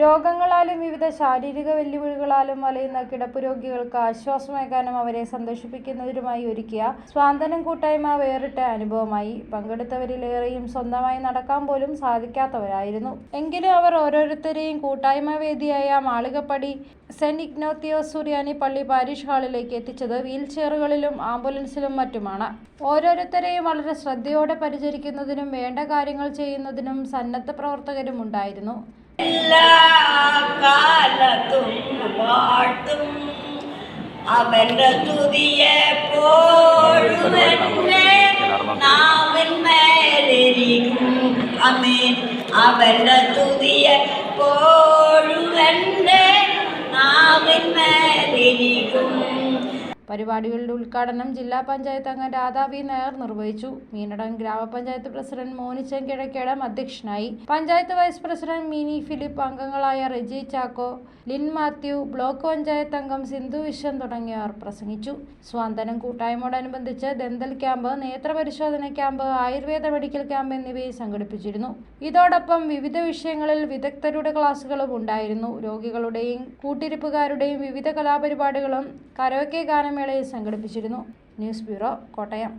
രോഗങ്ങളാലും വിവിധ ശാരീരിക വെല്ലുവിളികളാലും വലയുന്ന കിടപ്പ് രോഗികൾക്ക് ആശ്വാസമേകാനും അവരെ സന്തോഷിപ്പിക്കുന്നതിനുമായി ഒരുക്കിയ സ്വാന്തനം കൂട്ടായ്മ വേറിട്ട അനുഭവമായി. പങ്കെടുത്തവരിലേറെയും സ്വന്തമായി നടക്കാൻ പോലും സാധിക്കാത്തവരായിരുന്നു. എങ്കിലും അവർ ഓരോരുത്തരെയും കൂട്ടായ്മ വേദിയായ മാളികപ്പടി സെന്റ് ഇഗ്നോത്തിയോസ് സുറിയാനി പള്ളി പാരിഷ് ഹാളിലേക്ക് എത്തിച്ചത് വീൽ ചെയറുകളിലും ആംബുലൻസിലും മറ്റുമാണ്. ഓരോരുത്തരെയും വളരെ ശ്രദ്ധയോടെ പരിചരിക്കുന്നതിനും വേണ്ട കാര്യങ്ങൾ ചെയ്യുന്നതിനും സന്നദ്ധ പ്രവർത്തകരും ഉണ്ടായിരുന്നു എല്ലാ കാലത്തും വാഴ്ത്തും. അവന്റെ തുതിയെ പോഴുമെന്നെ നാവിൻ മേലിരിക്കും അമീൻ അവന്റെ തുതിയെ പോഴുമെന്നെ നാവിൻ മേലിരിക്കും പരിപാടികളുടെ ഉദ്ഘാടനം ജില്ലാ പഞ്ചായത്ത് അംഗം രാധാ വി. നായർ നിർവഹിച്ചു. മീനടം ഗ്രാമപഞ്ചായത്ത് പ്രസിഡന്റ് മോനിച്ചൻ കിഴക്കേടം അധ്യക്ഷനായി. Panchayat vice president Mini Philip അംഗങ്ങളായ റെജി ചാക്കോ ലിൻ മാത്യു ബ്ലോക്ക് പഞ്ചായത്ത് അംഗം സിന്ധു വിശ്വൻ തുടങ്ങിയവർ പ്രസംഗിച്ചു. സ്വാന്തനം കൂട്ടായ്മയോടനുബന്ധിച്ച് ദന്തൽ ക്യാമ്പ് നേത്രപരിശോധന ക്യാമ്പ് ആയുർവേദ മെഡിക്കൽ ക്യാമ്പ് എന്നിവയും സംഘടിപ്പിച്ചിരുന്നു. ഇതോടൊപ്പം വിവിധ വിഷയങ്ങളിൽ വിദഗ്ധരുടെ ക്ലാസുകളും ഉണ്ടായിരുന്നു. രോഗികളുടെയും കൂട്ടിരിപ്പുകാരുടെയും വിവിധ കലാപരിപാടികളും കരോക്കെ ഗാനമേളയും സംഘടിപ്പിച്ചിരുന്നു. News bureau Kottayam.